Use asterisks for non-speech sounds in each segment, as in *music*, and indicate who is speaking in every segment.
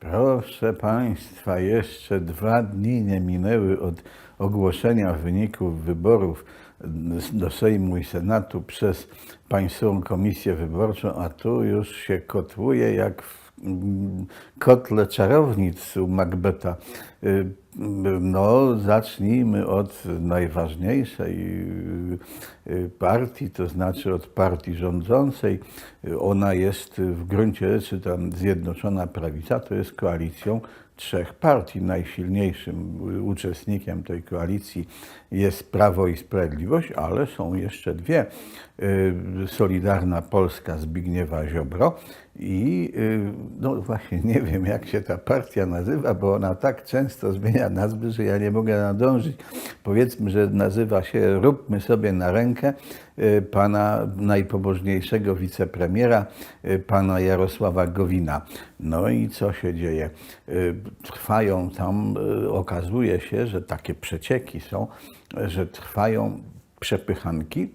Speaker 1: Proszę Państwa, jeszcze dwa dni nie minęły od ogłoszenia wyników wyborów do Sejmu i Senatu przez Państwową Komisję Wyborczą, a tu już się kotłuje jak w mm, kotle czarownic u Macbeta. Y, No, zacznijmy od najważniejszej y, partii, to znaczy od partii rządzącej. Ona jest w gruncie rzeczy tam Zjednoczona Prawica, to jest koalicją trzech partii. Najsilniejszym uczestnikiem tej koalicji jest Prawo i Sprawiedliwość, ale są jeszcze dwie. Y, Solidarna Polska Zbigniewa Ziobro i y, no właśnie nie wiem jak się ta partia nazywa, bo ona tak często zmienia nazwy, że ja nie mogę nadążyć. Powiedzmy, że nazywa się Róbmy sobie na rękę y, pana najpobożniejszego wicepremiera, y, pana Jarosława Gowina. No i co się dzieje? Y, Trwają tam, okazuje się, że takie przecieki są, że trwają przepychanki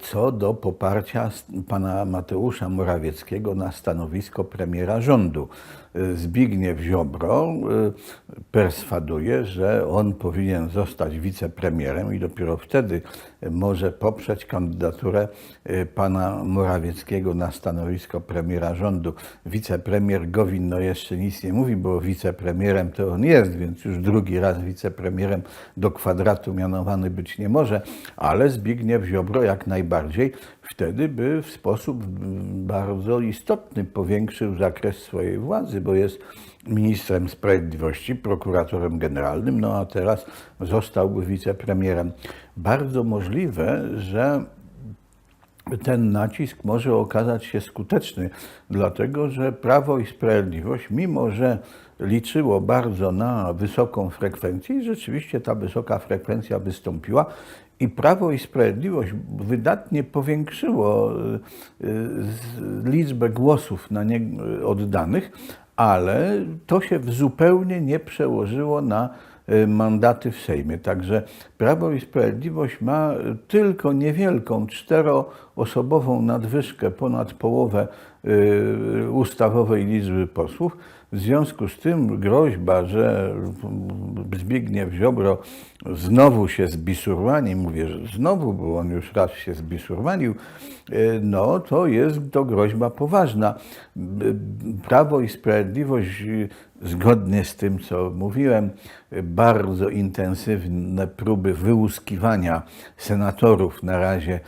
Speaker 1: co do poparcia pana Mateusza Morawieckiego na stanowisko premiera rządu. Y, Zbigniew Ziobro y, perswaduje, że on powinien zostać wicepremierem i dopiero wtedy może poprzeć kandydaturę y, pana Morawieckiego na stanowisko premiera rządu. Wicepremier Gowin no jeszcze nic nie mówi, bo wicepremierem to on jest, więc już drugi raz wicepremierem do kwadratu mianowany być nie może, ale Zbigniew Ziobro jak najbardziej wtedy by w sposób bardzo istotny powiększył zakres swojej władzy, bo jest ministrem sprawiedliwości, prokuratorem generalnym, no a teraz zostałby wicepremierem. Bardzo możliwe, że ten nacisk może okazać się skuteczny, dlatego że Prawo i Sprawiedliwość, mimo że liczyło bardzo na wysoką frekwencję, i rzeczywiście ta wysoka frekwencja wystąpiła, i Prawo i Sprawiedliwość wydatnie powiększyło y, y, liczbę głosów na nie oddanych, ale to się zupełnie nie przełożyło na y, mandaty w Sejmie. Także Prawo i Sprawiedliwość ma tylko niewielką, czteroosobową nadwyżkę ponad połowę ustawowej liczby posłów. W związku z tym groźba, że Zbigniew Ziobro znowu się zbisurmani, mówię, że znowu, bo on już raz się zbisurmanił, y, no to jest to groźba poważna. Prawo i Sprawiedliwość, zgodnie z tym, co mówiłem, bardzo intensywne próby wyłuskiwania senatorów na razie y,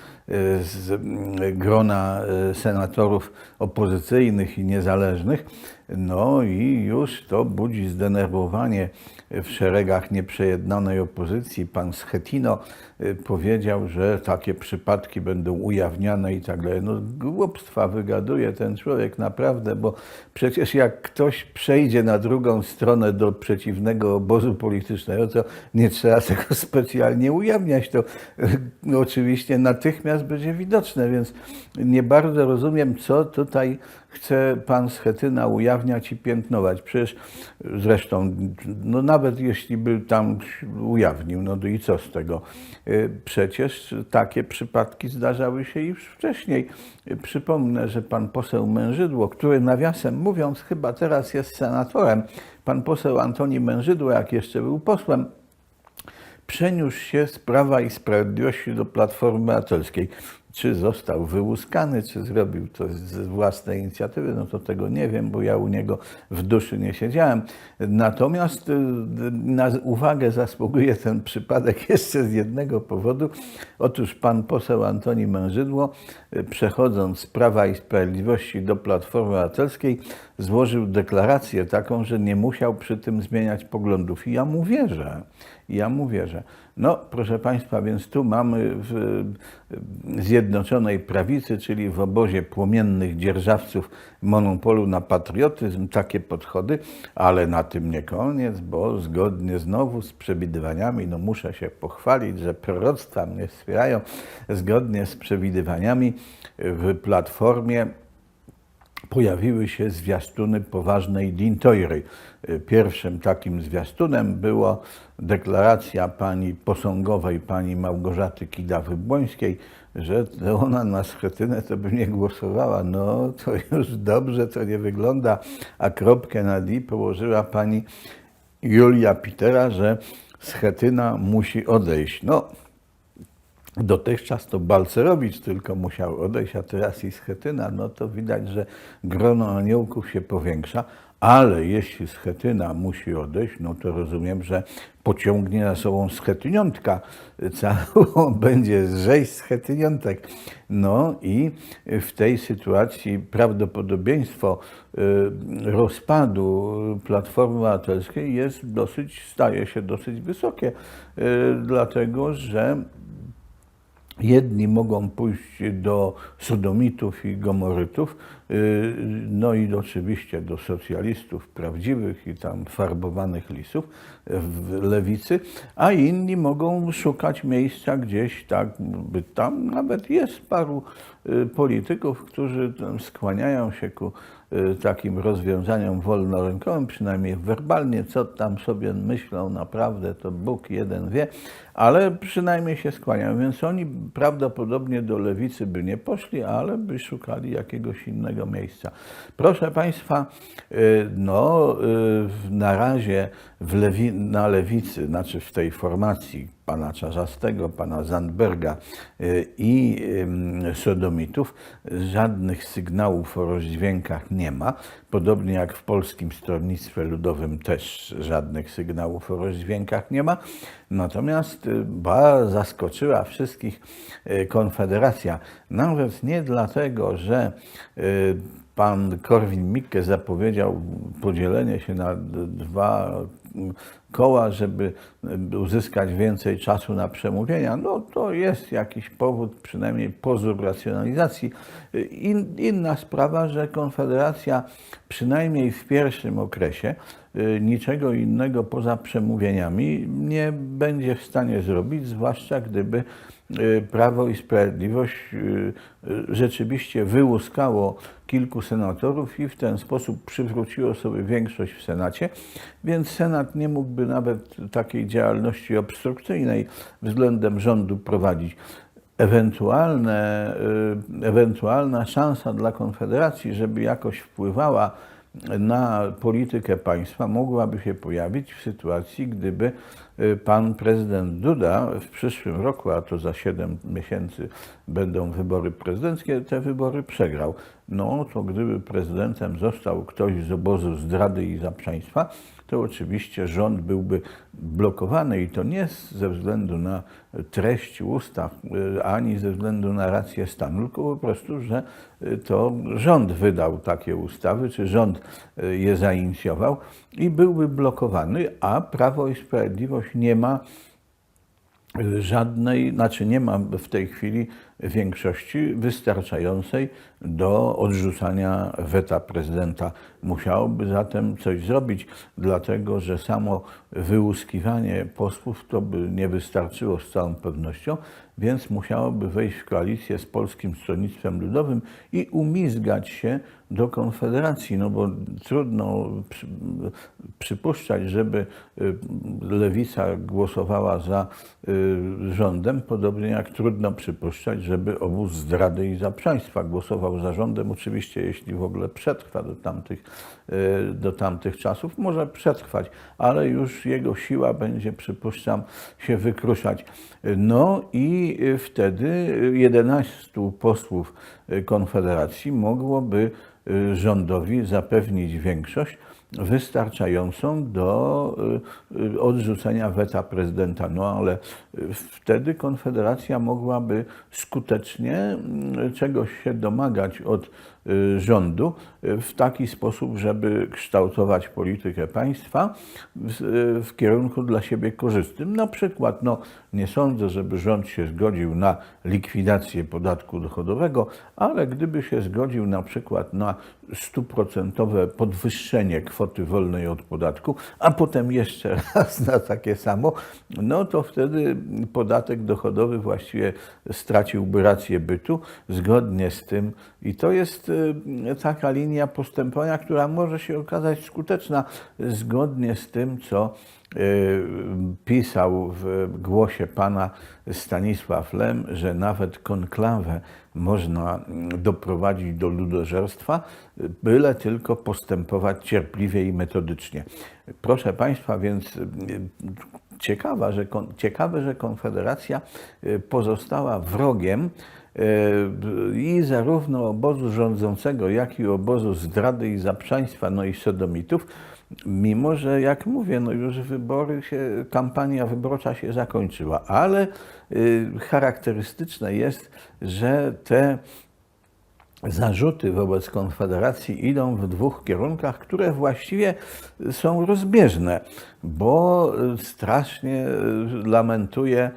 Speaker 1: z mm, grona y, senatorów opozycyjnych i niezależnych. No i już to budzi zdenerwowanie w szeregach nieprzejednanej opozycji. Pan Schetino y, powiedział, że takie przypadki będą ujawniane i tak dalej. No głupstwa wygaduje ten człowiek naprawdę, bo przecież jak ktoś przejdzie na drugą stronę do przeciwnego obozu politycznego, to nie trzeba tego *laughs* specjalnie ujawniać. To y, oczywiście natychmiast będzie widoczne, więc nie bardzo rozumiem, co tutaj chce pan Schetyna ujawniać i piętnować. Przecież zresztą, no nawet jeśli by tam ujawnił, no i co z tego? Y, Przecież takie przypadki zdarzały się już wcześniej. Y, Przypomnę, że pan poseł Mężydło, który nawiasem mówiąc chyba teraz jest senatorem, pan poseł Antoni Mężydło, jak jeszcze był posłem, przeniósł się z Prawa i Sprawiedliwości do Platformy Obywatelskiej. Czy został wyłuskany, czy zrobił to z własnej inicjatywy, no to tego nie wiem, bo ja u niego w duszy nie siedziałem. Natomiast y, na uwagę zasługuje ten przypadek *laughs* jeszcze z jednego powodu. Otóż pan poseł Antoni Mężydło, y, przechodząc z Prawa i Sprawiedliwości do Platformy Obywatelskiej, złożył deklarację taką, że nie musiał przy tym zmieniać poglądów. I ja mu wierzę. Ja mu wierzę. No, proszę Państwa, więc tu mamy w Zjednoczonej Prawicy, czyli w obozie płomiennych dzierżawców monopolu na patriotyzm, takie podchody, ale na tym nie koniec, bo zgodnie znowu z przewidywaniami, no muszę się pochwalić, że proroctwa mnie wspierają, zgodnie z przewidywaniami w Platformie pojawiły się zwiastuny poważnej dintoiry. Pierwszym takim zwiastunem była deklaracja pani posągowej, pani Małgorzaty Kidawy-Błońskiej, że ona na Schetynę to by nie głosowała. No to już dobrze to nie wygląda, a kropkę na i położyła pani Julia Pitera, że Schetyna musi odejść. No, Dotychczas to Balcerowicz tylko musiał odejść, a teraz i Schetyna, no to widać, że grono aniołków się powiększa, ale jeśli Schetyna musi odejść, no to rozumiem, że pociągnie za sobą Schetyniątka całą, *laughs* będzie rzeź Schetyniątek. No i w tej sytuacji prawdopodobieństwo y, rozpadu Platformy Obywatelskiej jest dosyć, staje się dosyć wysokie, y, dlatego że Jedni mogą pójść do sodomitów i gomorytów, y, no i oczywiście do socjalistów prawdziwych i tam farbowanych lisów w lewicy, a inni mogą szukać miejsca gdzieś tak, by tam nawet jest paru y, polityków, którzy skłaniają się ku takim rozwiązaniom wolnorynkowym, przynajmniej werbalnie, co tam sobie myślą naprawdę, to Bóg jeden wie, ale przynajmniej się skłaniają, więc oni prawdopodobnie do lewicy by nie poszli, ale by szukali jakiegoś innego miejsca. Proszę Państwa, y, no na razie lewi, na lewicy, znaczy w tej formacji pana Czarzastego, pana Zandberga i Sodomitów żadnych sygnałów o rozdźwiękach nie ma. Podobnie jak w Polskim Stronnictwie Ludowym też żadnych sygnałów o rozdźwiękach nie ma. Natomiast bardzo zaskoczyła wszystkich Konfederacja. Nawet nie dlatego, że pan Korwin-Mikke zapowiedział podzielenie się na dwa koła, żeby uzyskać więcej czasu na przemówienia, no to jest jakiś powód, przynajmniej pozór racjonalizacji. In, inna sprawa, że Konfederacja przynajmniej w pierwszym okresie y, niczego innego poza przemówieniami nie będzie w stanie zrobić, zwłaszcza gdyby y, Prawo i Sprawiedliwość rzeczywiście wyłuskało kilku senatorów i w ten sposób przywróciło sobie większość w Senacie, więc Senat nie mógłby nawet takiej działalności obstrukcyjnej względem rządu prowadzić. Ewentualne, ewentualna szansa dla Konfederacji, żeby jakoś wpływała na politykę państwa mogłaby się pojawić w sytuacji, gdyby y, pan prezydent Duda w przyszłym roku, a to za 7 miesięcy będą wybory prezydenckie, te wybory przegrał. No to gdyby prezydentem został ktoś z obozu zdrady i zaprzeństwa, to oczywiście rząd byłby blokowany i to nie ze względu na treść ustaw, y, ani ze względu na rację stanu, tylko po prostu, że y, to rząd wydał takie ustawy, czy rząd y, je zainicjował i byłby blokowany, a Prawo i Sprawiedliwość nie ma żadnej, znaczy nie ma w tej chwili większości wystarczającej do odrzucania weta prezydenta. Musiałoby zatem coś zrobić, dlatego że samo wyłuskiwanie posłów to by nie wystarczyło z całą pewnością, więc musiałoby wejść w koalicję z Polskim Stronnictwem Ludowym i umizgać się do Konfederacji, no bo trudno przy, przypuszczać, żeby y, lewica głosowała za y, rządem, podobnie jak trudno przypuszczać, żeby obóz zdrady i zaprzeństwa głosował za rządem, oczywiście jeśli w ogóle przetrwa do tamtych, y, do tamtych czasów, może przetrwać, ale już jego siła będzie, przypuszczam, się wykruszać. No i wtedy 11 posłów Konfederacji mogłoby rządowi zapewnić większość wystarczającą do odrzucenia weta prezydenta. No ale wtedy Konfederacja mogłaby skutecznie czegoś się domagać od rządu w taki sposób, żeby kształtować politykę państwa w, w, kierunku dla siebie korzystnym. Na przykład, no, nie sądzę, żeby rząd się zgodził na likwidację podatku dochodowego, ale gdyby się zgodził na przykład na stuprocentowe podwyższenie kwoty wolnej od podatku, a potem jeszcze *laughs* raz na takie samo, no to wtedy podatek dochodowy właściwie straciłby rację bytu zgodnie z tym i to jest y, taka linia postępowania, która może się okazać skuteczna zgodnie z tym, co y, pisał w głosie pana Stanisław Lem, że nawet konklawę można mm, doprowadzić do ludożerstwa, byle tylko postępować cierpliwie i metodycznie. Proszę Państwa, więc y, ciekawa, że, ciekawe, że Konfederacja y, pozostała wrogiem y, i zarówno obozu rządzącego, jak i obozu zdrady i zaprzaństwa, no i sodomitów, mimo że jak mówię, no już wybory się, kampania wyborcza się zakończyła, ale y, charakterystyczne jest, że te zarzuty wobec Konfederacji idą w dwóch kierunkach, które właściwie są rozbieżne, bo strasznie lamentuje,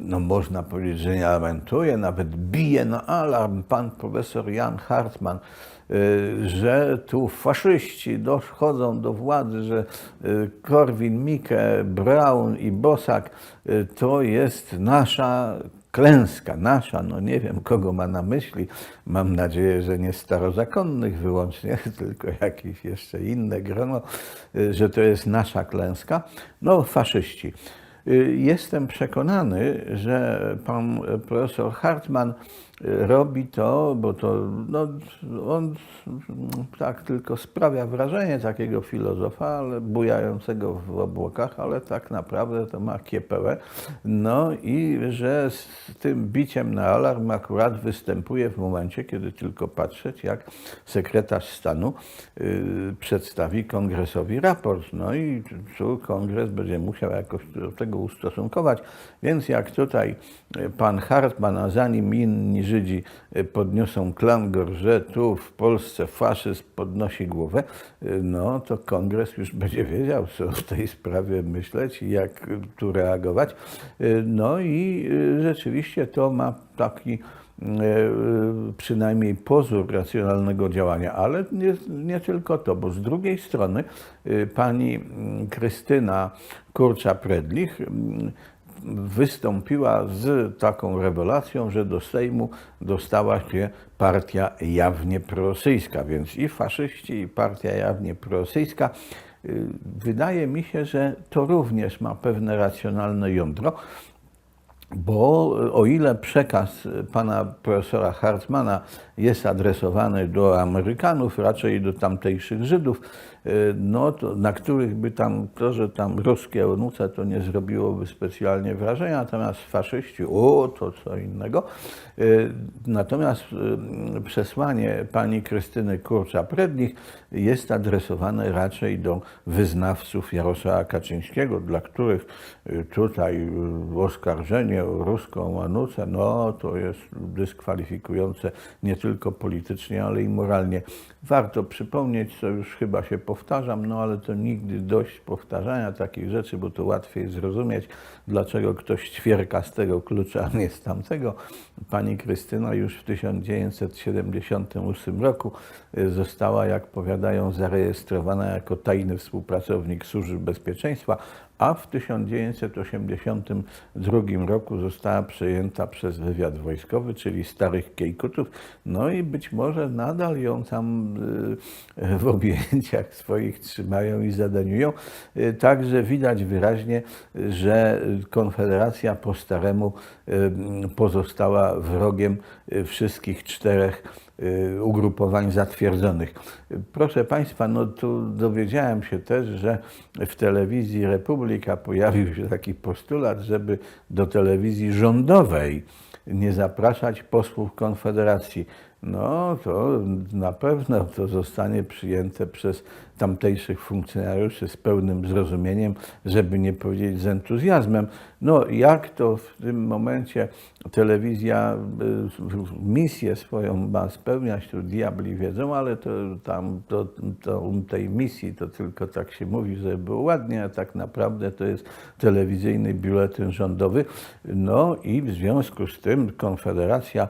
Speaker 1: no można powiedzieć, że nie lamentuje, nawet bije na alarm pan profesor Jan Hartman, że tu faszyści dochodzą do władzy, że Korwin-Mikke, Braun i Bosak to jest nasza klęska nasza, no nie wiem kogo ma na myśli, mam nadzieję, że nie starozakonnych wyłącznie, *laughs* tylko jakieś jeszcze inne grono, y, że to jest nasza klęska, no faszyści. Y, Jestem przekonany, że pan profesor Hartman robi to, bo to no, on tak tylko sprawia wrażenie takiego filozofa, ale bujającego w obłokach, ale tak naprawdę to ma kiepełę. No i że z tym biciem na alarm akurat występuje w momencie, kiedy tylko patrzeć, jak sekretarz stanu y, przedstawi kongresowi raport. No i tu kongres będzie musiał jakoś do tego ustosunkować. Więc jak tutaj y, pan Hartman, a za nim Żydzi y, podniosą klangor, że tu w Polsce faszyzm podnosi głowę, y, no to kongres już *laughs* będzie wiedział, co w tej sprawie myśleć i jak tu reagować. Y, No i rzeczywiście to ma taki przynajmniej pozór racjonalnego działania, ale nie, nie tylko to, bo z drugiej strony pani mm, Krystyna Kurcza-Predlich mm, wystąpiła z taką rewelacją, że do Sejmu dostała się partia jawnie prorosyjska, więc i faszyści, i partia jawnie prorosyjska. Y, Wydaje mi się, że to również ma pewne racjonalne jądro, bo o ile przekaz pana profesora Hartmana jest adresowany do Amerykanów, raczej do tamtejszych Żydów, no to, na których by tam to, że tam ruskie onuce, to nie zrobiłoby specjalnie wrażenia, natomiast faszyści, o, to co innego. Natomiast przesłanie pani Krystyny Kurcza-Predlich jest adresowane raczej do wyznawców Jarosława Kaczyńskiego, dla których tutaj oskarżenie o ruską anucę, no to jest dyskwalifikujące nie tylko politycznie, ale i moralnie. Warto przypomnieć, co już chyba się powtarzam, no ale to nigdy dość powtarzania takich rzeczy, bo to łatwiej zrozumieć, dlaczego ktoś ćwierka z tego klucza, a nie z tamtego. Pani Krystyna już w 1978 roku y, została, jak powiadają, zarejestrowana jako tajny współpracownik służb bezpieczeństwa, a w 1982 roku została przejęta przez wywiad wojskowy, czyli starych Kiejkutów, no i być może nadal ją tam y, w objęciach swoich trzymają i zadaniują. Y, Także widać wyraźnie, że Konfederacja po staremu y, pozostała wrogiem wszystkich czterech ugrupowań zatwierdzonych. Proszę Państwa, no tu dowiedziałem się też, że w telewizji Republika pojawił się taki postulat, żeby do telewizji rządowej nie zapraszać posłów Konfederacji. No to na pewno to zostanie przyjęte przez tamtejszych funkcjonariuszy z pełnym zrozumieniem, żeby nie powiedzieć z entuzjazmem. No jak to w tym momencie telewizja y, misję swoją ma spełniać, to diabli wiedzą, ale to tam to, to tej misji to tylko tak się mówi, żeby było ładnie, a tak naprawdę to jest telewizyjny biuletyn rządowy. No i w związku z tym Konfederacja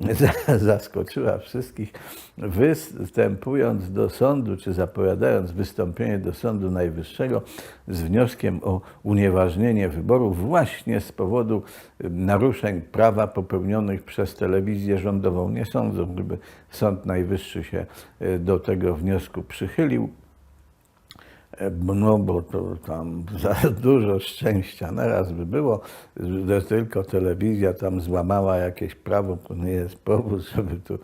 Speaker 1: *laughs* zaskoczyła wszystkich, występując do sądu, czy zapowiadając wystąpienie do Sądu Najwyższego z wnioskiem o unieważnienie wyborów właśnie z powodu naruszeń prawa popełnionych przez telewizję rządową. Nie sądzę, żeby Sąd Najwyższy się y, do tego wniosku przychylił. No bo to tam *laughs* za dużo szczęścia naraz by było, że tylko telewizja tam złamała jakieś prawo, to nie jest powód, *laughs* żeby tu y,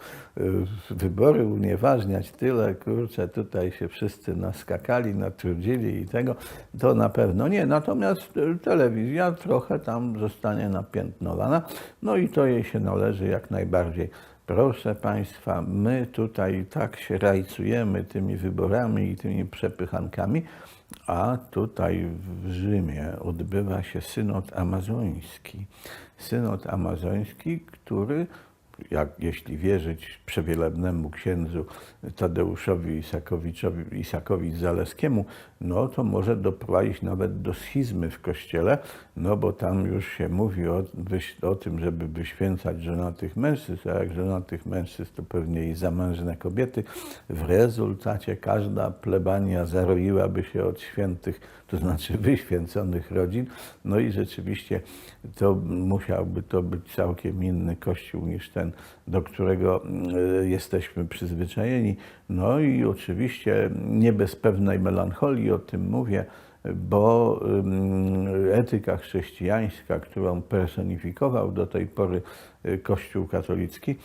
Speaker 1: wybory unieważniać. Tyle, kurczę, tutaj się wszyscy naskakali, natrudzili i tego, to na pewno nie. Natomiast y, telewizja trochę tam zostanie napiętnowana, no i to jej się należy jak najbardziej. Proszę Państwa, my tutaj tak się rajcujemy tymi wyborami i tymi przepychankami, a tutaj w Rzymie odbywa się synod amazoński. Synod amazoński, który, jak, jeśli wierzyć przewielebnemu księdzu Tadeuszowi Isakowiczowi, Isakowi Zaleskiemu, no to może doprowadzić nawet do schizmy w kościele, no bo tam już się mówi o, o tym, żeby wyświęcać żonatych mężczyzn, a jak żonatych mężczyzn, to pewnie i zamężne kobiety. W rezultacie każda plebania zaroiłaby się od świętych, to znaczy *laughs* wyświęconych rodzin, no i rzeczywiście to musiałby to być całkiem inny kościół niż ten, do którego y, jesteśmy przyzwyczajeni. No i oczywiście nie bez pewnej melancholii o tym mówię, bo etyka chrześcijańska, którą personifikował do tej pory y, Kościół katolicki,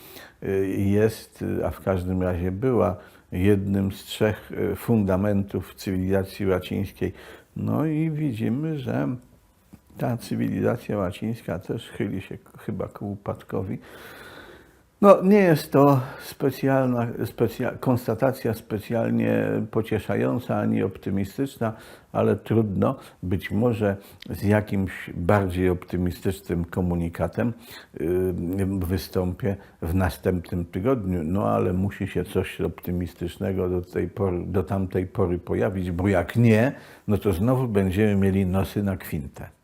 Speaker 1: y, jest, a w każdym razie była jednym z trzech fundamentów cywilizacji łacińskiej. No i widzimy, że ta cywilizacja łacińska też chyli się chyba ku upadkowi. No, nie jest to specjalna specja, konstatacja specjalnie pocieszająca ani optymistyczna, ale trudno. Być może z jakimś bardziej optymistycznym komunikatem yy, wystąpię w następnym tygodniu. No, ale musi się coś optymistycznego do, tej pory, do tamtej pory pojawić, bo jak nie, no to znowu będziemy mieli nosy na kwintę.